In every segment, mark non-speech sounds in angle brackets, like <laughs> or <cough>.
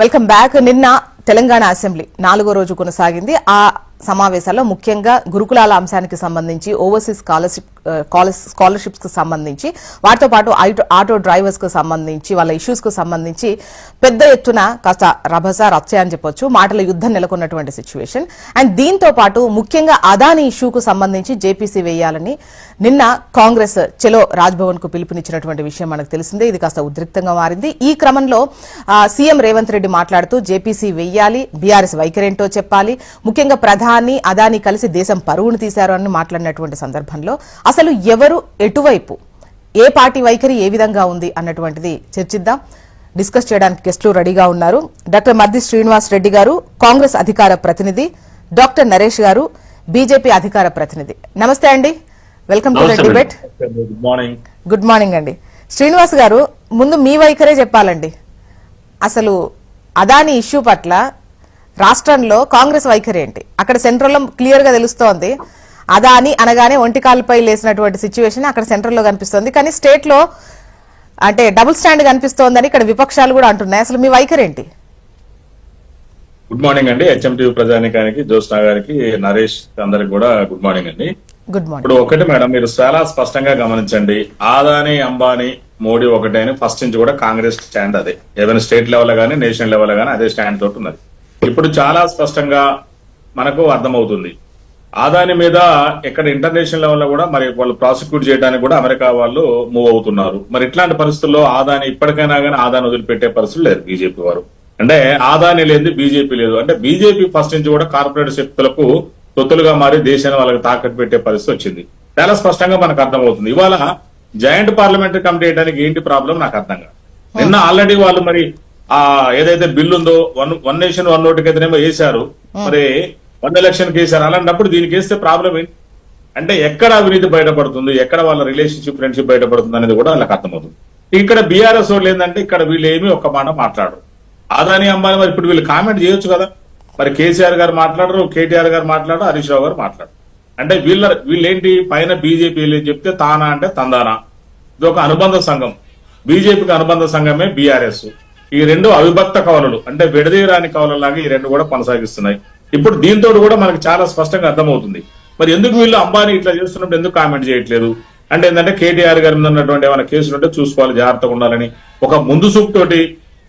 Welcome back నిన్న Telangana assembly నాలుగో రోజు కొనసాగింది. ఆ సమావేశాల్లో ముఖ్యంగా గురుకులాల అంశానికి సంబంధించి ఓవర్సీస్ స్కాలర్షిప్ స్కాలర్షిప్స్కు సంబంధించి వాటితో పాటు ఆటో- ఆటో డ్రైవర్స్కు సంబంధించి వాళ్ళ ఇష్యూస్కు సంబంధించి పెద్ద ఎత్తున కాస్త రభస రచ్చ అని చెప్పొచ్చు మాటల యుద్ధం నెలకొన్నటువంటి సిచ్యువేషన్ అండ్ దీంతో పాటు ముఖ్యంగా అదాని ఇష్యూకు సంబంధించి జేపీసీ వేయాలని నిన్న కాంగ్రెస్ చెలో రాజ్భవన్కు పిలుపునిచ్చినటువంటి విషయం మనకు తెలిసిందే ఇది కాస్త ఉద్రిక్తంగా మారింది. ఈ క్రమంలో సీఎం రేవంత్ రెడ్డి మాట్లాడుతూ జేపీసీ వెయ్యాలి బీఆర్ఎస్ వైఖరేంటో చెప్పాలి. ముఖ్యంగా ప్రధాని అదాని కలిసి దేశం పరువును తీశారు అని మాట్లాడినటువంటి సందర్భంలో అసలు ఎవరు ఎటువైపు ఏ పార్టీ వైఖరి ఏ విధంగా ఉంది అన్నటువంటిది చర్చిద్దాం. డిస్కస్ చేయడానికి గెస్టులు రెడీగా ఉన్నారు. డాక్టర్ మద్ది శ్రీనివాస్ రెడ్డి గారు కాంగ్రెస్ అధికార ప్రతినిధి. డాక్టర్ నరేష్ గారు బీజేపీ అధికార ప్రతినిధి. నమస్తే అండి. Welcome to the debate. Good morning అండి. శ్రీనివాస్ గారు ముందు మీ వైఖరే చెప్పాలండి. అసలు అదాని ఇష్యూ పట్ల రాష్ట్రంలో కాంగ్రెస్ వైఖరి ఏంటి? అక్కడ సెంట్రల్లో క్లియర్గా తెలుస్తోంది అదాని అనగానే ఒంటికాలపై లేసినటువంటి సిచ్యువేషన్ అక్కడ సెంట్రల్లో కనిపిస్తోంది. కానీ స్టేట్లో అంటే డబుల్ స్టాండ్ కనిపిస్తోందని ఇక్కడ విపక్షాలు కూడా అంటున్నాయి. అసలు మీ వైఖరి ఏంటి? గుడ్ మార్నింగ్ అండి. హెచ్ఎంటీవీ ప్రజానికానికి జ్యోత్స్నా గారికి నరేష్ అందరికి కూడా గుడ్ మార్నింగ్ అండి. Good morning. ఇప్పుడు ఒకటి మేడం మీరు చాలా స్పష్టంగా గమనించండి. ఆదాని అంబానీ మోడీ ఒకటే అని ఫస్ట్ నుంచి కూడా కాంగ్రెస్ స్టాండ్ అదే. ఏదైనా స్టేట్ లెవెల్ గానీ నేషనల్ లెవెల్ గానీ అదే స్టాండ్ తోటి ఉన్నది. ఇప్పుడు చాలా స్పష్టంగా మనకు అర్థమవుతుంది. ఆదాని మీద ఇక్కడ ఇంటర్నేషనల్ లెవెల్లో కూడా మరి వాళ్ళు ప్రాసిక్యూట్ చేయడానికి కూడా అమెరికా వాళ్ళు మూవ్ అవుతున్నారు. మరి ఇట్లాంటి పరిస్థితుల్లో ఆదాని ఇప్పటికైనా కానీ ఆదాని వదిలిపెట్టే పరిస్థితులు లేరు బీజేపీ వారు. అంటే ఆదాని లేదు బీజేపీ లేదు. అంటే బీజేపీ ఫస్ట్ నుంచి కూడా కార్పొరేట్ శక్తులకు తొత్తులుగా మారి దేశాన్ని వాళ్ళకి తాకట్టు పెట్టే పరిస్థితి వచ్చింది. చాలా స్పష్టంగా మనకు అర్థమవుతుంది. ఇవాళ జాయింట్ పార్లమెంటరీ కమిటీ వేయడానికి ఏంటి ప్రాబ్లం నాకు అర్థం కాదు. నిన్న ఆల్రెడీ వాళ్ళు మరి ఆ ఏదైతే బిల్ ఉందో వన్ వన్ నేషన్ వన్ ఓటుకి అయితేనేమో వేశారు. మరి వన్ ఎలక్షన్కి వేశారు. అలాంటప్పుడు దీనికి వేస్తే ప్రాబ్లం ఏంటి? అంటే ఎక్కడ అవినీతి బయటపడుతుంది? ఎక్కడ వాళ్ళ రిలేషన్షిప్ ఫ్రెండ్షిప్ బయటపడుతుంది అనేది కూడా వాళ్ళకి అర్థమవుతుంది. ఇక్కడ బీఆర్ఎస్ వాళ్ళు ఏంటంటే ఇక్కడ వీళ్ళు ఏమీ ఒక్క మాట మాట్లాడరు. ఆదాని అంబానీ మరి ఇప్పుడు వీళ్ళు కామెంట్ చేయొచ్చు కదా. మరి కేసీఆర్ గారు మాట్లాడరు కేటీఆర్ గారు మాట్లాడరు హరీష్ రావు గారు మాట్లాడరు. అంటే వీళ్ళ వీళ్ళేంటి? పైన బీజేపీ చెప్తే తానా అంటే తందానా. ఇది ఒక అనుబంధ సంఘం. బీజేపీకి అనుబంధ సంఘమే బీఆర్ఎస్. ఈ రెండు అవిభక్త కవలలు అంటే విడదీయరాని కవలలాగా ఈ రెండు కూడా కొనసాగిస్తున్నాయి. ఇప్పుడు దీంతో కూడా మనకి చాలా స్పష్టంగా అర్థమవుతుంది. మరి ఎందుకు వీళ్ళు అంబానీ ఇట్లా చేస్తున్నప్పుడు ఎందుకు కామెంట్ చేయట్లేదు? అంటే ఏంటంటే కేటీఆర్ గారి మీద ఉన్నటువంటి ఏమైనా కేసులు ఉంటే చూసుకోవాలి జాగ్రత్తగా ఉండాలని. ఒక ముందు చూపు తోటి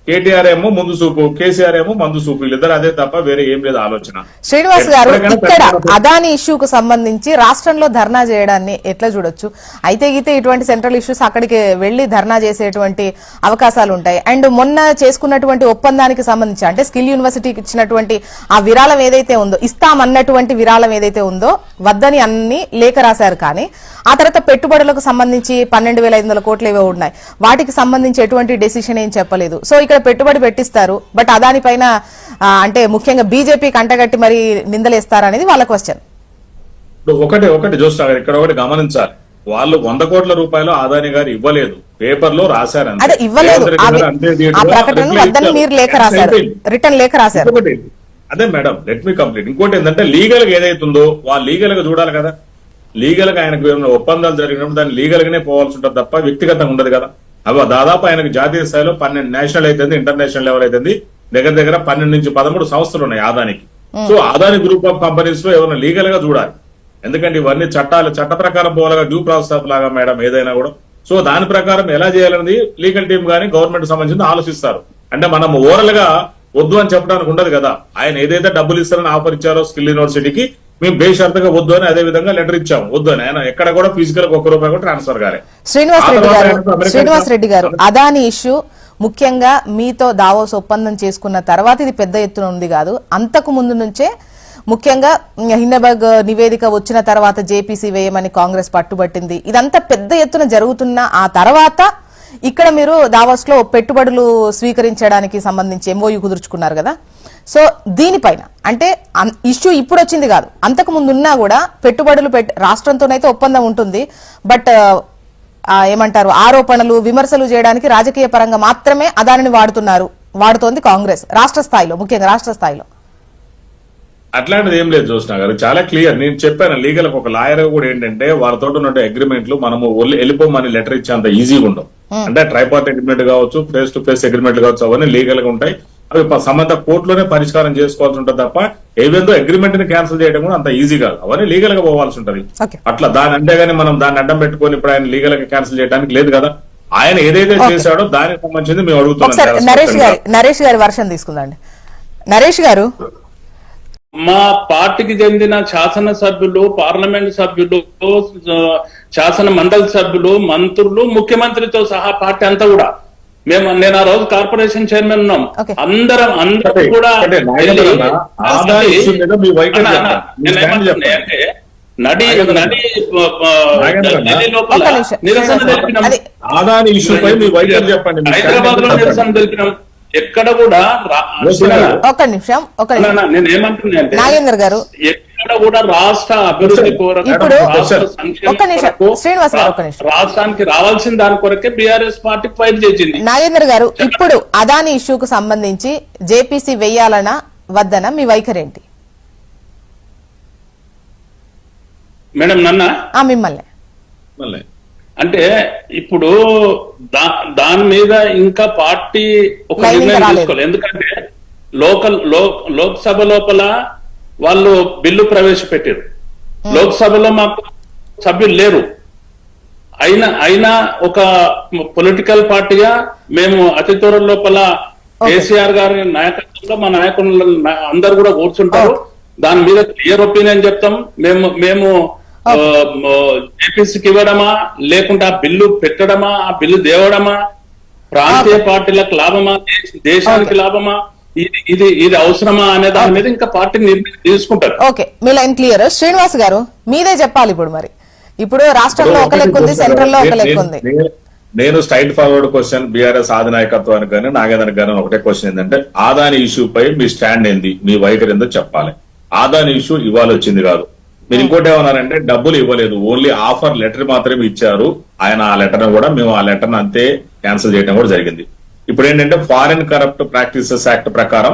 కేటీఆర్ ఏమో ముందు చూపు కేసీఆర్ ఏమో మందు చూపు వీళ్ళిద్దరు అదే తప్ప వేరే ఏం లేదు ఆలోచన. శ్రీనివాస్ గారు ఇక్కడ అదాని ఇష్యూకు సంబంధించి రాష్ట్రంలో ధర్నా చేయడాన్ని ఎట్లా చూడొచ్చు? అయితే గీతే ఇటువంటి సెంట్రల్ ఇష్యూస్ అక్కడికి వెళ్ళి ధర్నా చేసేటువంటి అవకాశాలు ఉంటాయి. అండ్ మొన్న చేసుకున్నటువంటి ఒప్పందానికి సంబంధించి అంటే స్కిల్ యూనివర్సిటీకి ఇచ్చినటువంటి ఆ విరాళం ఏదైతే ఉందో ఇస్తామన్నటువంటి విరాళం ఏదైతే ఉందో వద్దని అన్ని లేఖ రాశారు కానీ ఆ తర్వాత పెట్టుబడులకు సంబంధించి పన్నెండు వేల ఐదు వందల కోట్లు ఏవో ఉన్నాయి. వాటికి సంబంధించి ఎటువంటి డెసిషన్ ఏం చెప్పలేదు. సో ఇక్కడ పెట్టుబడి పెట్టిస్తారు బట్ అదాని పైన ఆ, అంటే ముఖ్యంగా బీజేపీ కంటగట్టి మరి నిందలేస్తారనేది వాళ్ళ క్వశ్చన్. ఒకటి ఒకటి చూస్తా గారు ఇక్కడ ఒకటి గమనించాలి. వాళ్ళు వంద కోట్ల రూపాయలు ఆదాని గారు ఇవ్వలేదు. పేపర్లో రాశారు. అదే ఇవ్వలేదు. ఆ ప్రకటనను వద్దని. మీరు లేఖ రాశారు. రిటర్న్ లేఖ రాశారు. ఇంకొకటి అదే మేడం లెట్ మీ కంప్లీట్ ఇంకోటి ఏంటంటే లీగల్గా ఏదైతుందో వాళ్ళు లీగల్గా చూడాలి కదా. లీగల్గా ఆయనకు ఏమైనా ఒప్పందాలు జరిగినప్పుడు దాన్ని లీగల్ గానే పోవాల్సి ఉంటుంది తప్ప వ్యక్తిగతంగా ఉండదు కదా. అవి దాదాపు ఆయనకు జాతీయ స్థాయిలో పన్నెండు నేషనల్ అయితే ఇంటర్నేషనల్ లెవెల్ అయితే దగ్గర దగ్గర పన్నెండు నుంచి పదమూడు సంస్థలు ఉన్నాయి ఆదానికి. సో ఆదాని గ్రూప్ ఆఫ్ కంపెనీస్లో ఏమైనా లీగల్గా చూడాలి. ఎందుకంటే ఇవన్నీ చట్టాలు చట్ట ప్రకారం పోవాలిగా డ్యూ ప్రాసెస్ లాగా మేడం ఏదైనా కూడా. సో దాని ప్రకారం ఎలా చేయాలనేది లీగల్ టీం గానీ గవర్నమెంట్ సంబంధించి ఆలోచిస్తారు. అంటే మనం ఓవరల్గా వద్దు అని చెప్పడానికి ఉండదు కదా. ఆయన ఏదైతే డబ్బులు ఇస్తారని ఆఫర్ ఇచ్చారో స్కిల్ యూనివర్సిటీకి మేము బేషరతుగా వద్దు అని అదే విధంగా లెటర్ ఇచ్చాము. వద్దు అని. ఆయన ఎక్కడ కూడా ఫిజికల్ ఒక్క రూపాయి కూడా ట్రాన్స్ఫర్ కాలే. శ్రీనివాస్ రెడ్డి గారు శ్రీనివాస్ రెడ్డి గారు అదాని ఇష్యూ ముఖ్యంగా మీతో దావోస్ ఒప్పందం చేసుకున్న తర్వాత ఇది పెద్ద ఎత్తున ఉంది కాదు. అంతకు ముందు నుంచే ముఖ్యంగా హిండబర్గ్ నివేదిక వచ్చిన తర్వాత జేపీసీ వేయమని కాంగ్రెస్ పట్టుబట్టింది. ఇదంతా పెద్ద ఎత్తున జరుగుతున్న ఆ తర్వాత ఇక్కడ మీరు దావోస్లో పెట్టుబడులు స్వీకరించడానికి సంబంధించి ఎంఓయూ కుదుర్చుకున్నారు కదా? సో దీనిపైన అంటే ఇష్యూ ఇప్పుడు వచ్చింది కాదు. అంతకు ముందు ఉన్నా కూడా పెట్టుబడులు పెట్ రాష్ట్రంతోనైతే ఒప్పందం ఉంటుంది. బట్ ఏమంటారు ఆరోపణలు విమర్శలు చేయడానికి రాజకీయ పరంగా మాత్రమే అదానిని వాడుతున్నారు వాడుతోంది కాంగ్రెస్ రాష్ట్ర స్థాయిలో ముఖ్యంగా రాష్ట్ర స్థాయిలో. అట్లాంటిది ఏం లేదు చూసిన గారు చాలా క్లియర్. నేను చెప్పాను లీగల్ ఒక లాయర్ కూడా ఏంటంటే వాళ్ళతో ఉన్న అగ్రిమెంట్లు మనము వెళ్ళిపోమని లెటర్ ఇచ్చే అంత ఈజీగా ఉండవు. అంటే ట్రైపార్ట్ అగ్రిమెంట్ కావచ్చు ఫేస్ టు ఫేస్ అగ్రిమెంట్ కావచ్చు అవన్నీ లీగల్గా ఉంటాయి. అవి సంబంధ కోర్టులోనే పరిష్కారం చేసుకోవాల్సి ఉంటుంది తప్ప ఏవేందో అగ్రిమెంట్ని క్యాన్సిల్ చేయడం కూడా అంత ఈజీ కాదు. అవన్నీ లీగల్గా పోవాల్సి ఉంటది. అట్లా దాని అంతేగాని మనం దాన్ని అడ్డం పెట్టుకొని ఇప్పుడు ఆయన లీగల్గా క్యాన్సిల్ చేయడానికి లేదు కదా. ఆయన ఏదైతే చేశాడో దానికి సంబంధించింది మేము అడుగుతున్నాం నరేష్ గారి నరేష్ గారి వర్షం తీసుకుందండి నరేష్ గారు. మా పార్టీకి చెందిన శాసన సభ్యులు పార్లమెంట్ సభ్యులు శాసన మండలి సభ్యులు మంత్రులు ముఖ్యమంత్రితో సహా పార్టీ అంతా కూడా మేము నేను ఆ రోజు కార్పొరేషన్ చైర్మన్ ఉన్నాం. అందరం అందరం కూడా. అంటే నడి నడి. నిరసన తెలిపినాం. ఆదాని ఇష్యూ పై మీ వైఖరి చెప్పండి? హైదరాబాద్లో. నిరసన తెలిపినాం. ఎక్కడ కూడా నేను ఏమంటున్నా అంటే నాగేందర్ గారు. ఎక్కడ కూడా రాష్ట్ర అభివృద్ధి కొరకు. రాష్ట్రానికి రావాల్సిన దాని కొరకే బీఆర్ఎస్ పార్టీ ఫైట్ చేసింది నాగేంద్ర గారు ఇప్పుడు అదాని ఇష్యూకు సంబంధించి జేపీసీ వెయ్యాలనా వద్దనా మీ వైఖరి ఏంటి మేడం నన్న ఆ మిమ్మల్ని. అంటే ఇప్పుడు దాని మీద ఇంకా పార్టీ ఒక నిర్ణయం. తీసుకోవాలి ఎందుకంటే లోకల్లో లోక్సభ లోపల వాళ్ళు బిల్లు ప్రవేశపెట్టారు. లోక్సభలో మాకు సభ్యులు లేరు. అయినా అయినా ఒక పొలిటికల్ పార్టీగా మేము అతి త్వర లోపల కేసీఆర్ గారి నాయకత్వంలో మా నాయకులు అందరు కూడా కూర్చుంటారు. దాని మీద క్లియర్ ఒపీనియన్ చెప్తాం. మేము మేము జేపీసీకి ఇవ్వడమా లేకుంటే ఆ బిల్లు పెట్టడమా ఆ బిల్లు దేవడమా ప్రాంతీయ పార్టీలకు లాభమా దేశ- దేశానికి లాభమా ఇది ఇది ఇది అవసరమా అనే దాని మీద ఇంకా పార్టీ నిర్ణయం తీసుకుంటారు. ఓకే మీ లైన్ క్లియర్ శ్రీనివాస్ గారు మీదే చెప్పాలి ఇప్పుడు మరి. ఇప్పుడు రాష్ట్రంలో ఒక లెక్క ఉంది సెంట్రల్లో ఒక లెక్క ఉంది. నేను- స్ట్రైట్ ఫార్వర్డ్ క్వశ్చన్ బీఆర్ఎస్ ఆధినాయకత్వానికి కానీ నాగేంద్ర గారు ఒకటే క్వశ్చన్ ఏంటంటే ఆదాని ఇష్యూ పై మీ స్టాండ్ ఏంది? మీ వైఖరి ఏందో చెప్పాలి. ఆదాని ఇష్యూ ఇవాళ వచ్చింది కాదు. మీరు ఇంకోటి ఏమన్నారంటే డబ్బులు ఇవ్వలేదు. ఓన్లీ ఆఫర్ లెటర్ మాత్రమే ఇచ్చారు. ఆయన ఆ లెటర్ కూడా మేము ఆ లెటర్ అంతే క్యాన్సిల్ చేయడం కూడా జరిగింది. ఇప్పుడు ఏంటంటే ఫారిన్ కరప్ట్ ప్రాక్టీసెస్ యాక్ట్ ప్రకారం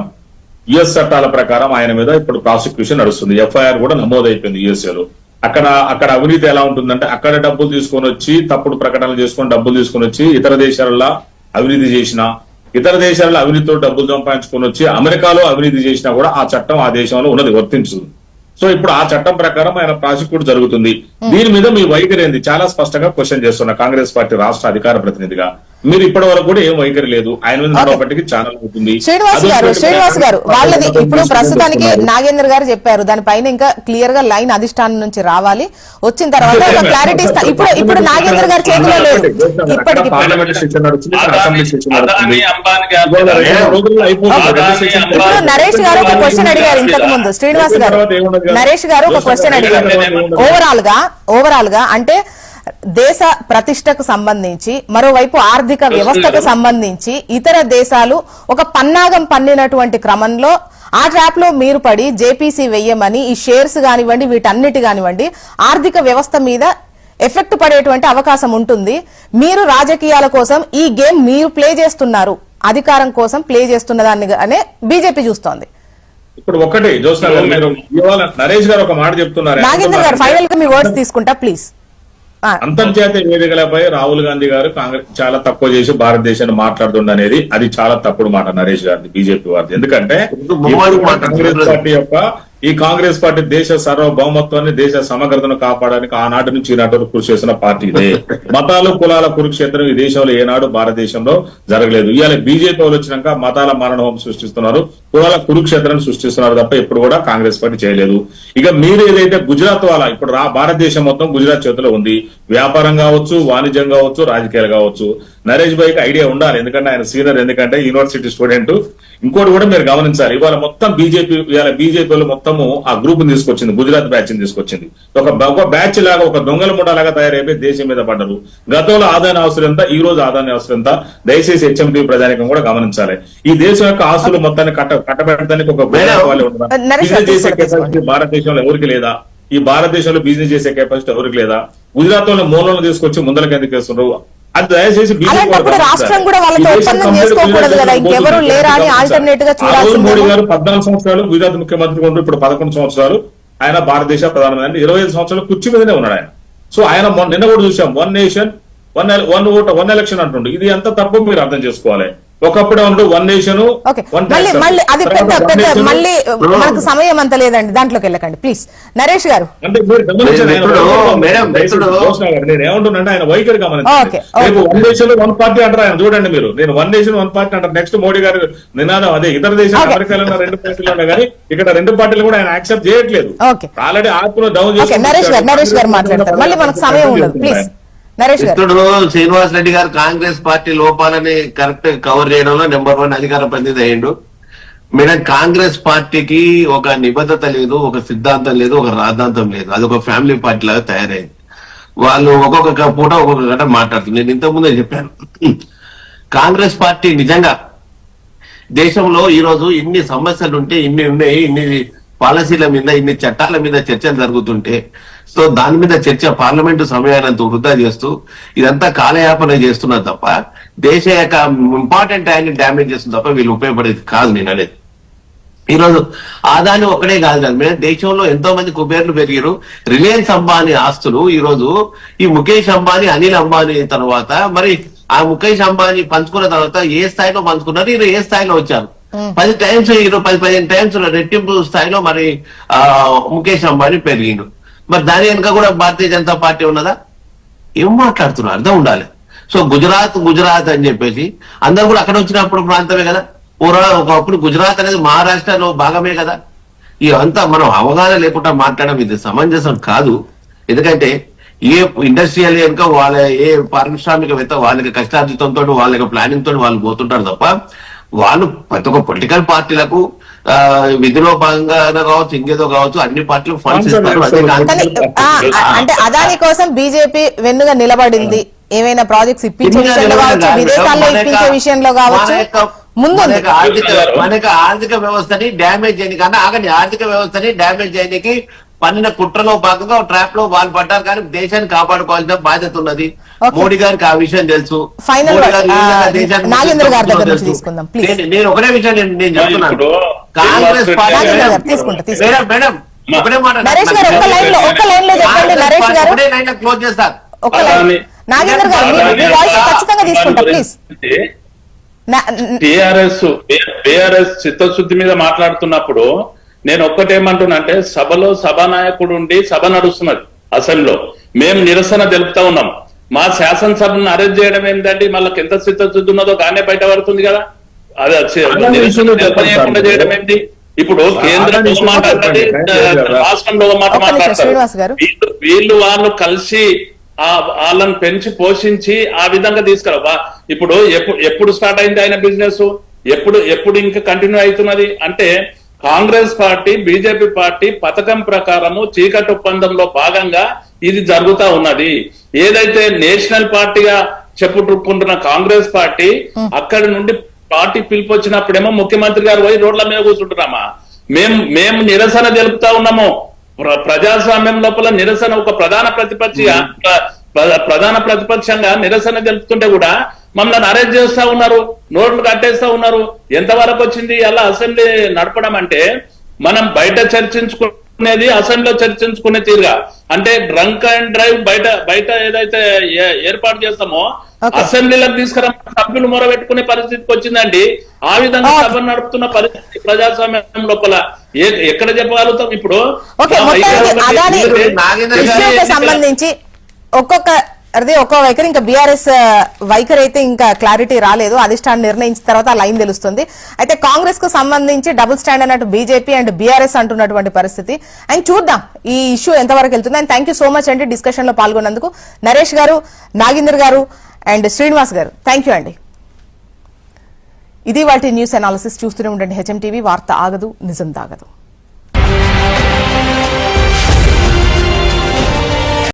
యుఎస్ చట్టాల ప్రకారం ఆయన మీద ఇప్పుడు ప్రాసిక్యూషన్ నడుస్తుంది. ఎఫ్ఐఆర్ కూడా నమోదైపోయింది యుఎస్ఏ లో. అక్కడ అక్కడ అవినీతి ఎలా ఉంటుందంటే అక్కడ డబ్బులు తీసుకొని వచ్చి తప్పుడు ప్రకటనలు చేసుకొని డబ్బులు తీసుకొని వచ్చి ఇతర దేశాలలో అవినీతి చేసిన ఇతర దేశాలలో అవినీతితో డబ్బులు సంపాదించుకొని వచ్చి అమెరికాలో అవినీతి చేసినా కూడా ఆ చట్టం ఆ దేశంలో ఉన్నది వర్తించుతుంది సో ఇప్పుడు ఆ చట్టం ప్రకారం ఆయన ప్రాసిక్యూట్ జరుగుతుంది. దీని మీద మీ వైఖరి ఏంది? చాలా స్పష్టంగా క్వశ్చన్ చేస్తున్న కాంగ్రెస్ పార్టీ రాష్ట్ర అధికార ప్రతినిధిగా. మీరు ఇప్పటి వరకు కూడా ఏం వైఖరి లేదు. ఆయన మీద నడవబట్టికి ఛానల్ అవుతుంది శ్రీనివాస్ గారు శ్రీనివాస్ గారు వాళ్ళది ఇప్పుడు ప్రస్తుతానికి. నాగేంద్ర గారు చెప్పారు. దానిపైన ఇంకా క్లియర్గా లైన్ అధిష్టానం నుంచి రావాలి. వచ్చిన తర్వాత ఒక క్లారిటీ ఇస్తా. ఇప్పుడు ఇప్పుడు నాగేంద్ర గారి చేతిలో లేదు. ఇప్పటికి ఇప్పుడు నరేష్ గారు ఒక క్వశ్చన్ అడిగారు ఇంతకు ముందు. శ్రీనివాస్ గారు? నరేష్ గారు ఒక క్వశ్చన్ అడిగారు. ఓవరాల్గా ఓవరాల్గా అంటే దేశ ప్రతిష్టకు సంబంధించి మరోవైపు ఆర్థిక వ్యవస్థకు సంబంధించి ఇతర దేశాలు ఒక పన్నాగం పన్నినటువంటి క్రమంలో ఆ ట్రాప్లో మీరు పడి జేపీసీ వెయ్యమని ఈ షేర్స్ కానివ్వండి వీటన్నిటి కానివ్వండి ఆర్థిక వ్యవస్థ మీద ఎఫెక్ట్ పడేటువంటి అవకాశం ఉంటుంది. మీరు రాజకీయాల కోసం ఈ గేమ్ మీరు ప్లే చేస్తున్నారు. అధికారం కోసం ప్లే చేస్తున్న దాన్ని బీజేపీ చూస్తోంది. ఇప్పుడు ఒకటి ఇవాళ నరేష్ గారు ఒక మాట చెప్తున్నారు. నాగేంద్ర గారు ఫైనల్గా మీ వర్డ్స్ తీసుకుంటా ప్లీజ్. అంతర్జాతీయ వేదికలపై రాహుల్ గాంధీ గారు కాంగ్రెస్ చాలా తక్కువ చేసి భారతదేశాన్ని మాట్లాడుతుంది అనేది అది చాలా తప్పుడు మాట నరేష్ గారిది బీజేపీ వారిది. ఎందుకంటే కాంగ్రెస్ పార్టీ యొక్క ఈ కాంగ్రెస్ పార్టీ దేశ సార్వభౌమత్వాన్ని దేశ సమగ్రతను కాపాడడానికి ఆనాటి నుంచి ఈనాటి వరకు కృషి చేసిన పార్టీ ఇదే. <laughs> మతాలు కులాల కురుక్షేత్రం ఈ దేశంలో ఏనాడు భారతదేశంలో జరగలేదు. ఇవాళ బీజేపీ వాళ్ళు వచ్చినాక మతాల మరణహోమం సృష్టిస్తున్నారు. కులాల కురుక్షేత్రాన్ని సృష్టిస్తున్నారు తప్ప ఎప్పుడు కూడా కాంగ్రెస్ పార్టీ చేయలేదు. ఇక మీరు ఏదైతే గుజరాత్ వాళ్ళ ఇప్పుడు రా భారతదేశం మొత్తం గుజరాత్ చేతిలో ఉంది. వ్యాపారం కావచ్చు వాణిజ్యం కావచ్చు రాజకీయాలు కావచ్చు. నరేష్ భాయ్కి ఐడియా ఉండాలి. ఎందుకంటే ఆయన సీనియర్ ఎందుకంటే యూనివర్సిటీ స్టూడెంట్. ఇంకోటి కూడా మీరు గమనించాలి. ఇవాళ మొత్తం బీజేపీ ఇవాళ బీజేపీలో మొత్తము ఆ గ్రూప్ తీసుకొచ్చింది. గుజరాత్ బ్యాచ్ని తీసుకొచ్చింది. ఒక ఒక బ్యాచ్ లాగా ఒక దొంగల ముఠా తయారైపోయి దేశం మీద పడ్డరు. గతంలో ఆదాయ అవసరం ఎంత? ఈ రోజు ఆదాయ అవసరం ఎంత? దయచేసి హెచ్ఎండి ప్రజానికం కూడా గమనించాలి. ఈ దేశం యొక్క ఆస్తులు మొత్తాన్ని కట్ట కట్టబెట్టడానికి ఒక బిజినెస్ చేసే. కెపాసిటీ భారతదేశంలో ఎవరికి లేదా? ఈ భారతదేశంలో బిజినెస్ చేసే కెపాసిటీ ఎవరికి లేదా? గుజరాత్లో మూలను తీసుకొచ్చి ముందరకి ఎందుకు వేస్తున్నారు? అది దయచేసి. రాష్ట్రం కూడా వాళ్ళతో ఒప్పందం చేసుకోకూడదు కదా, ఇంకెవరు. లేరా అని గా. మోడీ గారు పద్నాలుగు సంవత్సరాలు గుజరాత్ ముఖ్యమంత్రి ఉంటూ ఇప్పుడు పదకొండు సంవత్సరాలు ఆయన భారతదేశ ప్రధానమంత్రి. ఇరవై ఐదు సంవత్సరాలు కుర్చీ మీదనే ఉన్నాడు ఆయన. సో ఆయన నిన్న కూడా చూసాం. One nation one one vote one election అంటుండు. ఇది ఎంత తప్పు మీరు అర్థం చేసుకోవాలి. ఒకప్పుడు ఉంటూ వన్ నేషన్ ఓకే. మళ్ళీ మళ్ళీ అది పెద్ద పెద్ద మళ్ళీ మనకు సమయం అంత లేదండి. దాంట్లోకి వెళ్ళకండి ప్లీజ్. నరేష్ గారు. అంటే మీరు నేను ఆయన వైఖరి గమనించండి రేపు. వన్ నేషన్ వన్ పార్టీ అంటారు ఆయన చూడండి మీరు. నేను వన్ నేషన్ వన్ పార్టీ అంటారు. నెక్స్ట్ మోడీ గారు నినాదం అదే. ఇతర దేశాలు. అమెరికాలో రెండు పార్టీలు ఉన్నాయి కానీ ఇక్కడ రెండు పార్టీలు కూడా ఆయన యాక్సెప్ట్ చేయట్లేదు. ఆల్రెడీ ఆత్మను డౌన్ ఓకే నరేష్ గారు నరేష్ గారు మాట్లాడతారు. మళ్ళీ మనకు సమయం ఉండదు ప్లీజ్. నరేష్ శ్రీనివాస్ రెడ్డి గారు కాంగ్రెస్ పార్టీ లోపాలని కరెక్ట్ కవర్ చేయడంలో నెంబర్ వన్ అధికార ప్రతినిధి అయ్యిండు. మేడం కాంగ్రెస్ పార్టీకి ఒక నిబద్ధత లేదు ఒక సిద్ధాంతం లేదు ఒక రాద్ధాంతం లేదు. అది ఒక ఫ్యామిలీ పార్టీ లాగా తయారైంది. వాళ్ళు ఒక్కొక్క పూట ఒక్కొక్క గంట మాట్లాడుతుంది నేను ఇంతకుముందే చెప్పాను. కాంగ్రెస్ పార్టీ నిజంగా దేశంలో ఈరోజు ఇన్ని సమస్యలు ఉంటే ఇన్ని ఉన్నాయి ఇన్ని పాలసీల మీద ఇన్ని చట్టాల మీద చర్చలు జరుగుతుంటే సో దాని మీద చర్చ పార్లమెంటు సమయానంత వృధా చేస్తూ ఇదంతా కాలయాపన చేస్తున్నారు తప్ప దేశ యొక్క ఇంపార్టెంట్ ఆయన డ్యామేజ్ చేస్తుంది తప్ప వీళ్ళు ఉపయోగపడేది కాదు నేను అనేది. ఈ రోజు ఆదాని ఒకటే కాదు కదా దేశంలో ఎంతో మంది కుబేర్లు పెరిగారు. రిలయన్స్ అంబానీ ఆస్తులు ఈ రోజు ఈ ముఖేష్ అంబానీ అనిల్ అంబానీ తర్వాత మరి ఆ ముఖేష్ అంబానీ పంచుకున్న తర్వాత ఏ స్థాయిలో పంచుకున్నారు? ఈయన ఏ స్థాయిలో వచ్చారు? పది టైమ్స్ ఈరోజు పది పదిహేను టైమ్స్ రెట్టింపు స్థాయిలో మరి ముఖేష్ అంబానీ పెరిగిండు. మరి దాని వెనుక కూడా భారతీయ జనతా పార్టీ ఉన్నదా? ఏం మాట్లాడుతున్నారు? అర్థం ఉండాలి. సో గుజరాత్ గుజరాత్ అని చెప్పేసి అందరు కూడా అక్కడ వచ్చినప్పుడు ప్రాంతమే కదా. పూర్వ ఒకప్పుడు గుజరాత్ అనేది మహారాష్ట్రలో భాగమే కదా. ఇవంతా మనం అవగాహన లేకుండా మాట్లాడడం ఇది సమంజసం కాదు. ఎందుకంటే ఏ ఇండస్ట్రియల్ కనుక వాళ్ళ ఏ పారిశ్రామికవేత్త వాళ్ళకి కష్టార్జితంతో వాళ్ళ యొక్క ప్లానింగ్ తోటి వాళ్ళు పోతుంటారు తప్ప వాళ్ళు ప్రతి ఒక్క పొలిటికల్ పార్టీలకు విధిలో భాగంగా కావచ్చు ఇంకేదో కావచ్చు అన్ని పార్టీలకు ఫండ్స్ ఇస్తారు. కానీ అంటే అదాని కోసం బీజేపీ వెన్నుగా నిలబడింది. ఏమైనా ప్రాజెక్ట్స్ ఇప్పించే విషయంలో కావచ్చు. విదేశాల్లో ఇప్పించే విషయంలో ముందు ఆర్థిక మన యొక్క ఆర్థిక వ్యవస్థని డ్యామేజ్ చేయని కన్నా ఆగండి. ఆర్థిక వ్యవస్థని డ్యామేజ్ చేయడానికి పన్నిన కుట్రలో భాగంగా ట్రాప్లో వాళ్ళు పడ్డారు కానీ దేశాన్ని కాపాడుకోవాల్సిన బాధ్యత ఉన్నది. మోడీ గారికి ఆ విషయం తెలుసు. నేను- ఒకటే విషయం నేను నేను చెప్తున్నాను. కాంగ్రెస్ పార్టీ నాగేంద్ర గారు తీసుకుంటా తీసుకుంటా. మేడం మేడం ఒకటే మాట నరేష్ గారు ఒక్క లైన్లో ఒక్క లైన్లో చెప్పండి నరేష్ గారు. ఒకటే లైన్లో క్లోజ్ చేస్తారు. ఒక్క లైన్. అదాని- నాగేంద్ర గారు మీ- మీ వాయిస్ ఖచ్చితంగా తీసుకుంటా ప్లీజ్ టిఆర్ఎస్ బిఆర్ఎస్ చిత్తశుద్ధి మీద మాట్లాడుతున్నప్పుడు నేను ఒక్కటేమంటున్నా అంటే సభలో సభానాయకుడు ఉండి సభ నడుస్తున్నది అసెంబ్లీలో. మేము నిరసన తెలుపుతా ఉన్నాం. మా శాసనసభను అరెస్ట్ చేయడం ఏంటంటే వాళ్ళకి ఎంత చిత్తశుద్ధి ఉన్నదో గానే బయట పడుతుంది కదా. అది నిరసన చేయడం ఏంటి? ఇప్పుడు కేంద్రం అదే ఒక మాట విషయంలో అంటది, చెప్పండి. రాష్ట్రంలో ఒక మాట మాట్లాడతారు. వీళ్ళు వీళ్ళు కలిసి ఆ వాళ్ళని పెంచి పోషించి ఆ విధంగా తీసుకురా. ఇప్పుడు ఎప్పుడు ఎప్పుడు స్టార్ట్ అయింది ఆయన బిజినెస్ ఎప్పుడు ఎప్పుడు ఇంకా కంటిన్యూ అవుతున్నది? అంటే కాంగ్రెస్ పార్టీ బీజేపీ పార్టీ పథకం ప్రకారము చీకటి ఒప్పందంలో భాగంగా ఇది జరుగుతా ఉన్నది. ఏదైతే నేషనల్ పార్టీగా చెప్పుకుంటున్న కాంగ్రెస్ పార్టీ అక్కడి నుండి పార్టీ పిలుపు వచ్చినప్పుడేమో ముఖ్యమంత్రి గారు పోయి రోడ్ల మీద కూర్చుంటున్నామా? మేము మేము నిరసన తెలుపుతా ఉన్నాము. ప్ర- ప్రజాస్వామ్యం లోపల నిరసన ఒక ప్రధాన ప్రతిపక్ష ప్ర- ప్రధాన ప్రతిపక్షంగా నిరసన తెలుపుతుంటే కూడా మమ్మల్ని అరెస్ట్ చేస్తా ఉన్నారు నోట్లు కట్టేస్తా ఉన్నారు. ఎంతవరకు వచ్చింది అలా అసెంబ్లీ నడపడం అంటే మనం బయట చర్చించుకునేది అసెంబ్లీలో చర్చించుకునే తీరుగా. అంటే డ్రంక్ అండ్ డ్రైవ్ బయట బయట ఏదైతే ఏర్పాటు చేస్తామో. అసెంబ్లీలోకి తీసుకురా సభ్యులు మొరబెట్టుకునే పరిస్థితికి వచ్చిందండి. ఆ విధంగా. సభ నడుపుతున్న పరిస్థితి ప్రజాస్వామ్యం లోపల. ఎక్కడ చెప్పగలుగుతాం ఇప్పుడు? సంబంధించి ఒక్కొక్క అదే ఒక వైఖరి ఇంకా బీఆర్ఎస్ వైఖరి అయితే ఇంకా క్లారిటీ రాలేదు. అధిష్టానం నిర్ణయించిన తర్వాత ఆ లైన్ తెలుస్తుంది. అయితే కాంగ్రెస్కు సంబంధించి డబుల్ స్టాండ్ అన్నట్టు బీజేపీ అండ్ బీఆర్ఎస్ అంటున్నటువంటి పరిస్థితి. అండ్ చూద్దాం ఈ ఇష్యూ ఎంతవరకు వెళ్తుంది. And thank you so much అండి డిస్కషన్లో పాల్గొన్నందుకు. నరేష్ గారు నాగేందర్ గారు అండ్ శ్రీనివాస్ గారు. థ్యాంక్ యూ అండి. ఇది వాటి న్యూస్ అనాలిసిస్ చూస్తూనే ఉండండి. హెచ్ఎం టీవీ వార్త ఆగదు నిజం దాగదు